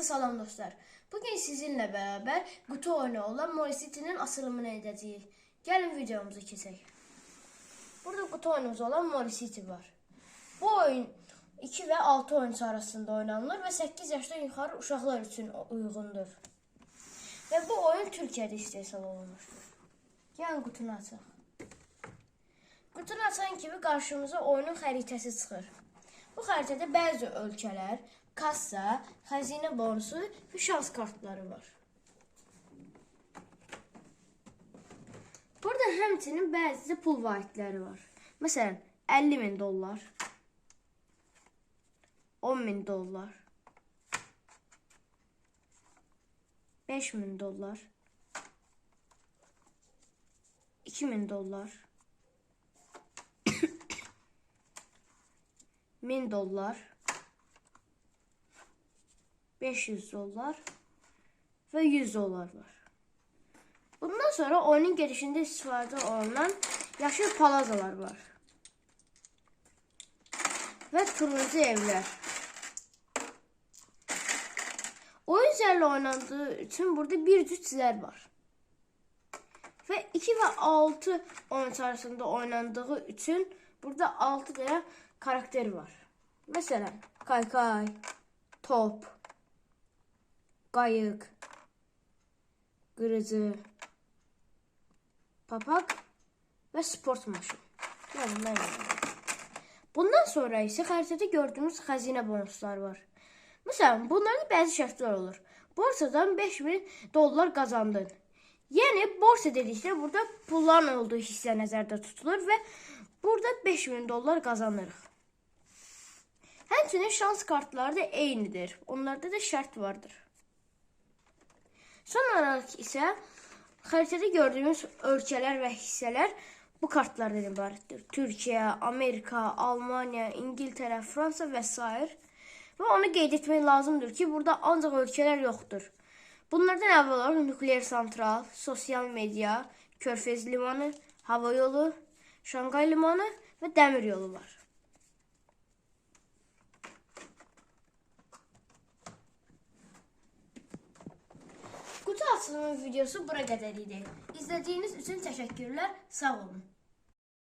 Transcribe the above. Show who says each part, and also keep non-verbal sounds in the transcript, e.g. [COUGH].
Speaker 1: Salam dostlar. Bugün sizinle beraber kutu oyunu olan Mori City'nin asılımını edeceğiz. Gelin videomuzu kesek. Burada kutu oyunumuz olan Mori City var. Bu oyun 2 ve 6 oyuncu arasında oynanılır ve 8 yaşdan yukarı uşaqlar üçün uyğundur. Ve bu oyun Türkiye'de istehsal olunmuştur. Gəlin qutunu açaq. Qutunu açan kimi qarşımıza oyunun xəritəsi çıxır. Bu xəritədə bəzi ölkələr, kassa, xəzinə bonusu və şans kartları var. Burada həmçinin bəzi pul vahidləri var. Məsələn, 50 min dollar, 10 min dollar, 5 min dollar, 2 min dollar, [COUGHS] 1000 dollar, 500 dolar ve 100 dolar var. Bundan sonra oyunun gelişinde istifade olunan yaşıl palazalar var. Ve turuncu evler. Oyun üzerinde oynandığı için burada bir cüt çizer var. Ve 2 ve 6 oyun arasında oynandığı için burada 6 tane karakter var. Mesela kaykay, top, qayıq, qırıcı, papak və sport maşını. Yəni mən Bundan sonra isə xəritədə gördüyünüz xəzinə bonuslar var. Məsələn, bunların bəzi şərtlər olur. Borsadan 5000 dollar qazandın. Yəni borsa dedikdə burada pulların olduğu hissə nəzərdə tutulur və burada 5000 dollar qazanırıq. Həmçinin şans kartları da eynidir. Onlarda da şərt vardır. Son olarak ise haritada gördüğümüz ölçeler ve hisseler bu kartlardan ibarettir. Türkiye, Amerika, Almanya, İngiltere, Fransa vesaire. Ve onu qeyd etmək lazımdır ki, burada ancaq ölkələr yoxdur. Bunlardan əvvəl olaraq nükleer santral, sosial media, Körfez limanı, hava yolu, Şangay limanı və dəmir yolu var. Açılımı videosu bura qədər idi. İzlədiyiniz üçün təşəkkürlər. Sağ olun.